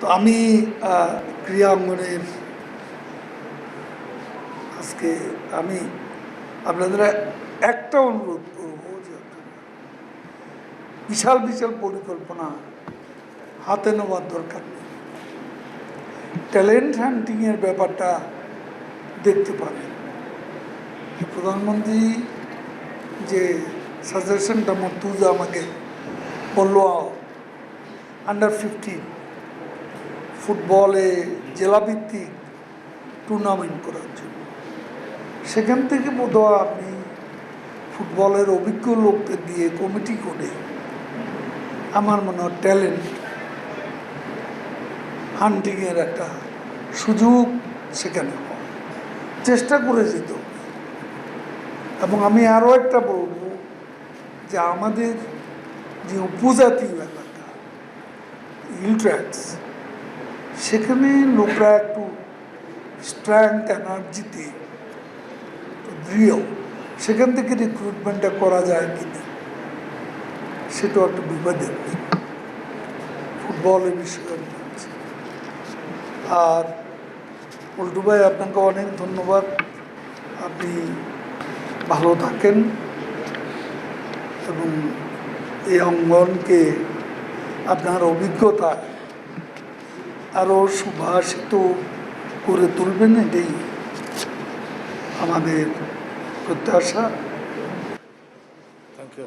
তো আমি ক্রীড়া অঙ্গনের আজকে আমি আপনাদের একটা অনুরোধ করব যে বিশাল বিশাল পরিকল্পনা হাতে নেওয়ার দরকার নেই। ট্যালেন্ট হান্টিংয়ের ব্যাপারটা দেখতে পারেন। প্রধানমন্ত্রী যে সাজেশনটা মর্তুজা আমাকে বলল আন্ডার ফিফটিন ফুটবলে জেলাভিত্তিক টুর্নামেন্ট করার জন্য সেখান থেকে বোধহয় আপনি ফুটবলের অভিজ্ঞ লোকদের দিয়ে কমিটি করে আমার মনে হয় ট্যালেন্ট হান্টিংয়ের একটা সুযোগ সেখানে হয়। চেষ্টা করে যেত এবং আমি আরও একটা বলব যে আমাদের যে উপজাতি এলাকা ইলট্র্যাক্স সেখানে লোকরা একটু স্ট্রেংথ এনার্জিতে দৃঢ়। সেখান থেকে রিক্রুটমেন্টটা করা যায় কিনা, সেটাও একটা বিবাদের। ফুটবলের বিষয়ে আর পল্টু ভাই, আপনাকে অনেক ধন্যবাদ। আপনি ভালো থাকেন এবং এই অঙ্গনকে আপনার অভিজ্ঞতা আরও সুভাষিত করে তুলবেন এটাই আমাদের প্রত্যাশা। Thank you